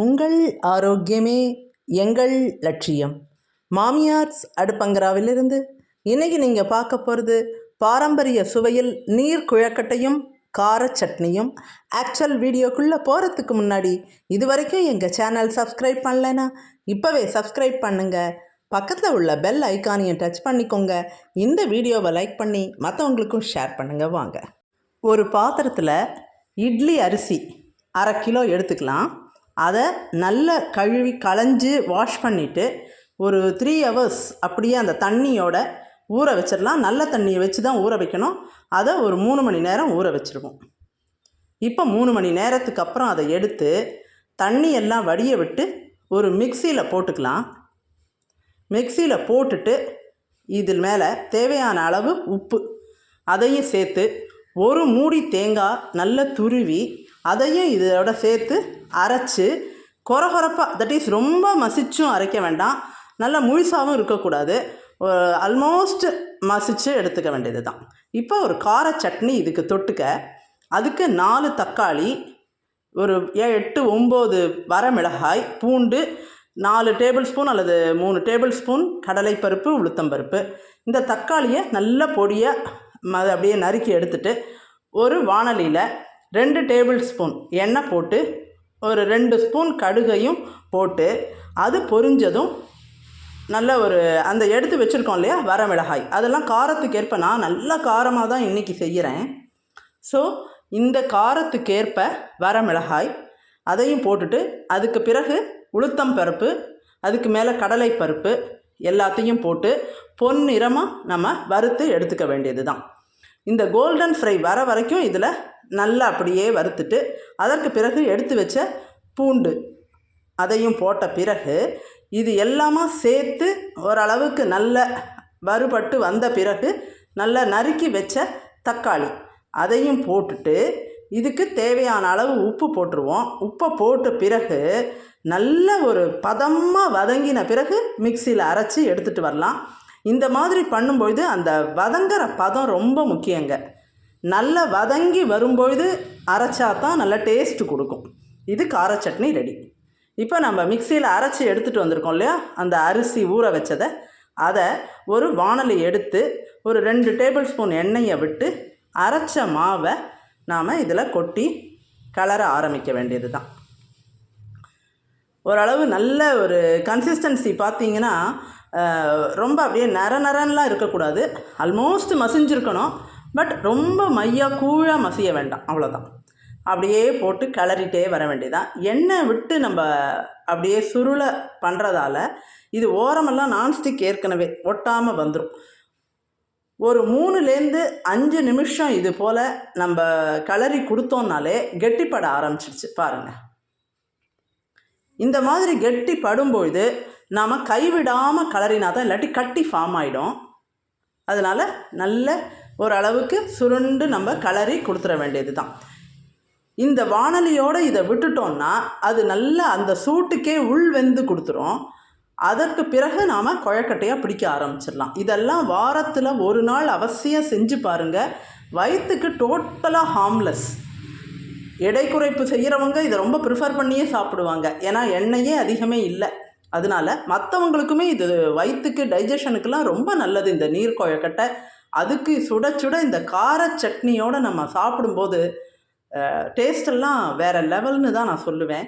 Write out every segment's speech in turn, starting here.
உங்கள் ஆரோக்கியமே எங்கள் லட்சியம். மாமியார்ஸ் அடுப்பங்கராவிலிருந்து இன்றைக்கி நீங்கள் பார்க்க போகிறது பாரம்பரிய சுவையில் நீர் குழக்கட்டையும் கார சட்னியும். ஆக்சுவல் வீடியோக்குள்ளே போகிறதுக்கு முன்னாடி இது வரைக்கும் எங்கள் சேனல் சப்ஸ்கிரைப் பண்ணலைன்னா இப்போவே சப்ஸ்கிரைப் பண்ணுங்கள் பக்கத்தில் உள்ள பெல் ஐக்கானையும் டச் பண்ணிக்கோங்க. இந்த வீடியோவை லைக் பண்ணி மற்றவங்களுக்கும் ஷேர் பண்ணுங்கள் வாங்க. ஒரு பாத்திரத்தில் இட்லி அரிசி அரை கிலோ எடுத்துக்கலாம். அதை நல்லா கழுவி களைஞ்சி வாஷ் பண்ணிவிட்டு ஒரு த்ரீ ஹவர்ஸ் அப்படியே அந்த தண்ணியோட ஊற வச்சிடலாம். நல்ல தண்ணியை வச்சு தான் ஊற வைக்கணும். அதை ஒரு மூணு மணி நேரம் ஊற வச்சுருவோம். இப்போ மூணு மணி நேரத்துக்கு அப்புறம் அதை எடுத்து தண்ணி எல்லாம் வடிய விட்டு ஒரு மிக்சியில் போட்டுக்கலாம். மிக்சியில் போட்டுட்டு இதில் மேலே தேவையான அளவு உப்பு. அதையும் சேர்த்து ஒரு மூடி தேங்காய் நல்லா துருவி அதையும் இதோட சேர்த்து அரைச்சி கொரகொரப்பாக தட் இஸ் ரொம்ப மசிச்சும் அரைக்க வேண்டாம். நல்லா முழுசாகவும் இருக்கக்கூடாது. ஆல்மோஸ்ட் மசிச்சு எடுத்துக்க வேண்டியது தான் இப்போ ஒரு கார சட்னி இதுக்கு தொட்டுக்க அதுக்கு நாலு தக்காளி ஒரு ஏ- எட்டு ஒம்பது வரமிளகாய் பூண்டு நாலு டேபிள் ஸ்பூன் அல்லது மூணு டேபிள் ஸ்பூன் கடலைப்பருப்பு உளுத்தம்பருப்பு. இந்த தக்காளியை நல்ல பொடியாக ம அப்படியே நறுக்கி எடுத்துட்டு ஒரு வாணலியில் ரெண்டு டேபிள் ஸ்பூன் எண்ணெய் போட்டு ஒரு ரெண்டு ஸ்பூன் கடுகையும் போட்டு அது பொரிஞ்சதும் நல்ல ஒரு அந்த எடுத்து வச்சுருக்கோம் இல்லையா வரமிளகாய் அதெல்லாம் காரத்துக்கு ஏற்ப நான் நல்ல காரமாக தான் இன்றைக்கி செய்கிறேன் ஸோ இந்த காரத்துக்கேற்ப வரமிளகாய் அதையும் போட்டுட்டு அதுக்கு பிறகு உளுத்தம் பருப்பு அதுக்கு மேலே கடலை பருப்பு எல்லாத்தையும் போட்டு பொன்னிறமாக நம்ம வறுத்து எடுத்துக்க வேண்டியது தான் இந்த கோல்டன் ஃப்ரை வர வரைக்கும் இதில் நல்லா அப்படியே வறுத்துட்டு அதற்கு பிறகு எடுத்து வச்ச பூண்டு அதையும் போட்ட பிறகு இது எல்லாமா சேர்த்து ஓரளவுக்கு நல்ல வறுபட்டு வந்த பிறகு நல்லா நறுக்கி வச்ச தக்காளி. அதையும் போட்டுட்டு இதுக்கு தேவையான அளவு உப்பு போட்டுருவோம். உப்பை போட்ட பிறகு நல்ல ஒரு பதமாக வதங்கின பிறகு மிக்சியில் அரைச்சி எடுத்துகிட்டு வரலாம். இந்த மாதிரி பண்ணும்பொழுது அந்த வதங்குற பதம் ரொம்ப முக்கியங்க. நல்லா வதங்கி வரும்பொழுது அரைச்சா தான் நல்ல டேஸ்ட்டு கொடுக்கும். இது கார சட்னி ரெடி. இப்போ நம்ம மிக்சியில் அரைச்சி எடுத்துகிட்டு வந்திருக்கோம் இல்லையா? அந்த அரிசி ஊற வச்சதை. அதை ஒரு வாணலி எடுத்து ஒரு ரெண்டு டேபிள் ஸ்பூன் எண்ணெயை விட்டு அரைச்ச மாவை நாம் இதில் கொட்டி கலர ஆரம்பிக்க வேண்டியது தான் ஓரளவு நல்ல ஒரு கன்சிஸ்டன்சி பார்த்தீங்கன்னா ரொம்ப அப்படியே நர நரன்லாம் இருக்கக்கூடாது. ஆல்மோஸ்ட் மசிஞ்சிருக்கணும். பட் ரொம்ப மையாக கூழாக மசிய வேண்டாம். அவ்வளோதான் அப்படியே போட்டு கிளறிட்டே வர வேண்டியதான் எண்ணெய் விட்டு நம்ம அப்படியே சுருளை பண்ணுறதால இது ஓரமெல்லாம் நான்ஸ்டிக் ஏற்கனவே ஒட்டாமல் வந்துடும் ஒரு மூணுலேருந்து அஞ்சு நிமிஷம் இது போல் நம்ம கிளறி கொடுத்தோம்னாலே கெட்டிப்பட ஆரம்பிச்சிடுச்சு பாருங்கள் இந்த மாதிரி கெட்டி படும்பொழுது நாம் கைவிடாமல் கலரினா தான் இல்லாட்டி கட்டி ஃபார்ம் ஆகிடும் அதனால் நல்ல ஓரளவுக்கு சுருண்டு நம்ம கலரி கொடுத்துட வேண்டியது தான் இந்த வானலியோடு இதை விட்டுட்டோம்னா அது நல்லா அந்த சூட்டுக்கே உள் வெந்து கொடுத்துரும். அதற்கு பிறகு நாம் குழக்கட்டையாக பிடிக்க ஆரம்பிச்சிடலாம். இதெல்லாம் வாரத்தில் ஒரு நாள் அவசியம் செஞ்சு பாருங்கள் வயிற்றுக்கு டோட்டலாக ஹார்ம்லெஸ் எடை குறைப்பு செய்கிறவங்க இதை ரொம்ப ப்ரிஃபர் பண்ணியே சாப்பிடுவாங்க. ஏன்னா எண்ணெயே அதிகமே இல்லை. அதனால மற்றவங்களுக்குமே இது வயிற்றுக்கு டைஜஷனுக்கெல்லாம் ரொம்ப நல்லது. இந்த நீர் கொழக்கட்டை. அதுக்கு சுட சுட இந்த கார சட்னியோடு நம்ம சாப்பிடும்போது டேஸ்டெல்லாம் வேறு லெவல்னு தான் நான் சொல்லுவேன்.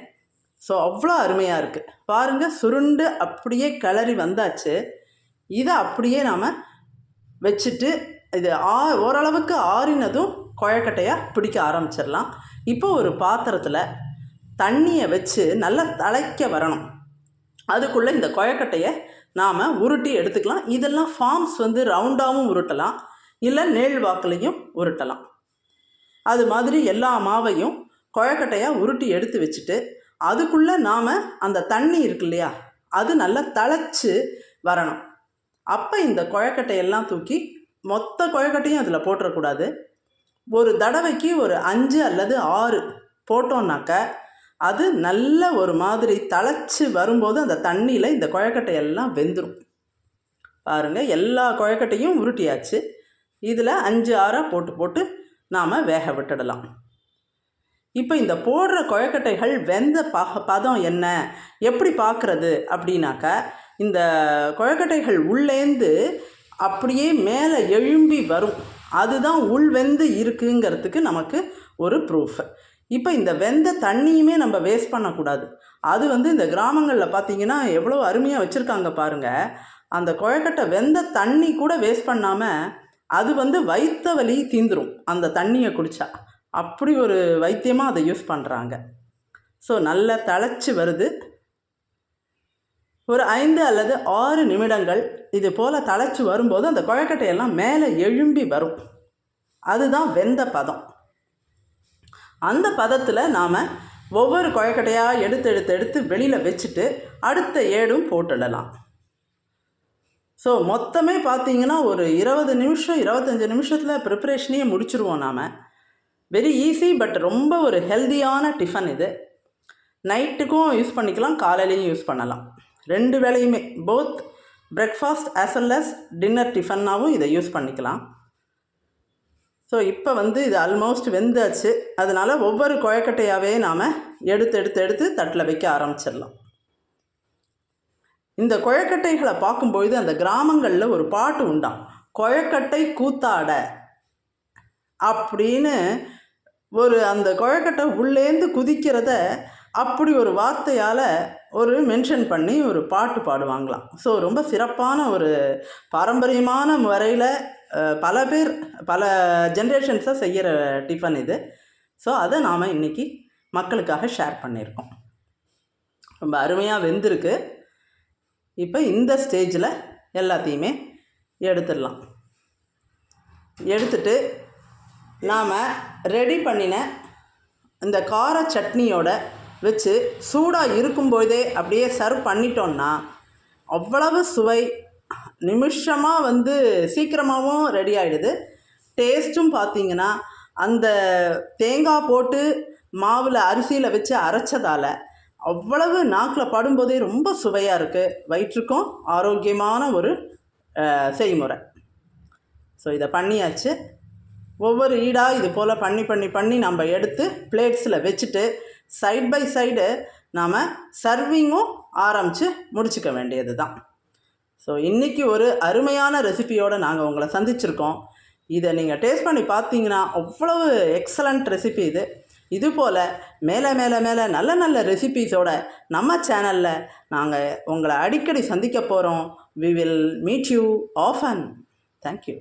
ஸோ அவ்வளோ அருமையாக இருக்குது பாருங்கள் சுருண்டு அப்படியே கிளறி வந்தாச்சு. இதை அப்படியே நாம் வச்சுட்டு இது ஆ ஓரளவுக்கு ஆறினதும் குழக்கட்டையாக பிடிக்க ஆரம்பிச்சிடலாம். இப்போ ஒரு பாத்திரத்தில் தண்ணியை வச்சு நல்லா தலைக்க வரணும். அதுக்குள்ளே இந்த கொழக்கட்டையை நாம் உருட்டி எடுத்துக்கலாம். இதெல்லாம் ஃபார்ம்ஸ் வந்து ரவுண்டாகவும் உருட்டலாம். இல்லை நேல் வாக்குலையும் உருட்டலாம். அது மாதிரி எல்லா மாவையும் கொழக்கட்டையாக உருட்டி எடுத்து வச்சுட்டு அதுக்குள்ளே நாம் அந்த தண்ணி இருக்கு இல்லையா அது நல்லா தழைச்சி வரணும். அப்போ இந்த குழக்கட்டையெல்லாம் தூக்கி மொத்த குழக்கட்டையும் அதில் போட்டுறக்கூடாது. ஒரு தடவைக்கு ஒரு அஞ்சு அல்லது ஆறு போட்டோம்னாக்க அது நல்ல ஒரு மாதிரி தழைச்சி வரும்போது அந்த தண்ணியில் இந்த குழக்கட்டையெல்லாம் வெந்துடும் பாருங்கள் எல்லா குழக்கட்டையும் உருட்டியாச்சு. இதில் அஞ்சு ஆறாக போட்டு போட்டு நாம் வேக விட்டுடலாம். இப்போ இந்த போடுற கொழக்கட்டைகள் வெந்த பக பதம் என்ன? எப்படி பார்க்குறது அப்படின்னாக்கா இந்த கொழக்கட்டைகள் உள்ளேந்து அப்படியே மேலே எழும்பி வரும். அதுதான் உள்வெந்து இருக்குங்கிறதுக்கு நமக்கு ஒரு ப்ரூஃப் இப்போ இந்த வெந்த தண்ணியுமே நம்ம வேஸ்ட் பண்ணக்கூடாது. அது வந்து இந்த கிராமங்களில் பார்த்தீங்கன்னா எவ்வளோ அருமையாக வச்சுருக்காங்க பாருங்கள் அந்த குழக்கட்டை வெந்த தண்ணி கூட வேஸ்ட் பண்ணாமல் அது வந்து வைத்த வலி தீந்துரும் அந்த தண்ணியை குடித்தா அப்படி ஒரு வைத்தியமாக அதை யூஸ் பண்ணுறாங்க ஸோ நல்லா தழைச்சி வருது. ஒரு ஐந்து அல்லது ஆறு நிமிடங்கள் இது போல் தழைச்சி வரும்போது அந்த குழக்கட்டையெல்லாம் மேலே எழும்பி வரும். அதுதான் வெந்த பதம். அந்த பதத்தில் நாம் ஒவ்வொரு குழக்கட்டையாக எடுத்து எடுத்து எடுத்து வெளியில் வச்சுட்டு அடுத்த ஏடும் போட்டுடலாம். ஸோ மொத்தமே பார்த்தீங்கன்னா ஒரு இருபது நிமிஷம் இருபத்தஞ்சி நிமிஷத்தில் ப்ரிப்ரேஷனையே முடிச்சுருவோம் நாம். வெரி ஈஸி பட் ரொம்ப ஒரு ஹெல்தியான டிஃபன் இது. நைட்டுக்கும் யூஸ் பண்ணிக்கலாம் காலையிலையும் யூஸ் பண்ணலாம். ரெண்டு வேளையுமே both breakfast as well as dinner டிஃபன்னாகவும் இதை யூஸ் பண்ணிக்கலாம். ஸோ இப்போ வந்து இது ஆல்மோஸ்ட் வெந்தாச்சு. அதனால் ஒவ்வொரு குழக்கட்டையாகவே நாம் எடுத்து எடுத்து எடுத்து தட்டில் வைக்க ஆரம்பிச்சிடலாம். இந்த குழக்கட்டைகளை பார்க்கும்பொழுது அந்த கிராமங்களில் ஒரு பாட்டு உண்டாம் குழக்கட்டை கூத்தாட. அப்படின்னு ஒரு அந்த குழக்கட்டை உள்ளேந்து குதிக்கிறத அப்படி ஒரு வார்த்தையால் ஒரு மென்ஷன் பண்ணி ஒரு பாட்டு பாடுவாங்களாம். ஸோ ரொம்ப சிறப்பான ஒரு பாரம்பரியமான முறையில் பல பேர் பல ஜென்ரேஷன்ஸாக செய்கிற டிஃபன் இது. ஸோ அதை நாம் இன்றைக்கி மக்களுக்காக ஷேர் பண்ணியிருக்கோம். ரொம்ப அருமையாக வெந்திருக்கு. இப்போ இந்த ஸ்டேஜில் எல்லாத்தையுமே எடுத்துடலாம். எடுத்துட்டு நாம் ரெடி பண்ணின இந்த கார சட்னியோட வச்சு சூடாக இருக்கும்போதே அப்படியே சர்வ் பண்ணிட்டோன்னா அவ்வளவு சுவை நிமிஷமாக வந்து சீக்கிரமாகவும் ரெடி ஆகிடுது டேஸ்ட்டும் பார்த்தீங்கன்னா அந்த தேங்காய் போட்டு மாவில் அரிசியில் வச்சு அரைச்சதால் அவ்வளவு நாக்கில் படும்போதே ரொம்ப சுவையாக இருக்குது வயிற்றுக்கும் ஆரோக்கியமான ஒரு செய்முறை. ஸோ இதை பண்ணியாச்சு. ஒவ்வொரு ஈடாக இது போல் பண்ணி பண்ணி பண்ணி நம்ம எடுத்து பிளேட்ஸில் வச்சுட்டு சைட் பை சைடு நாம் சர்விங்கும் ஆரம்பித்து முடிச்சுக்க வேண்டியது தான் ஸோ இன்றைக்கி ஒரு அருமையான ரெசிபியோடு நாங்கள் உங்களை சந்திச்சிருக்கோம். இதை நீங்கள் டேஸ்ட் பண்ணி பார்த்தீங்கன்னா அவ்வளவு எக்ஸலண்ட் ரெசிபி இது. இது போல் மேலே மேலே மேலே நல்ல நல்ல ரெசிபீஸோட நம்ம சேனலில் நாங்கள் உங்களை அடிக்கடி சந்திக்க போகிறோம் we will meet you often thank you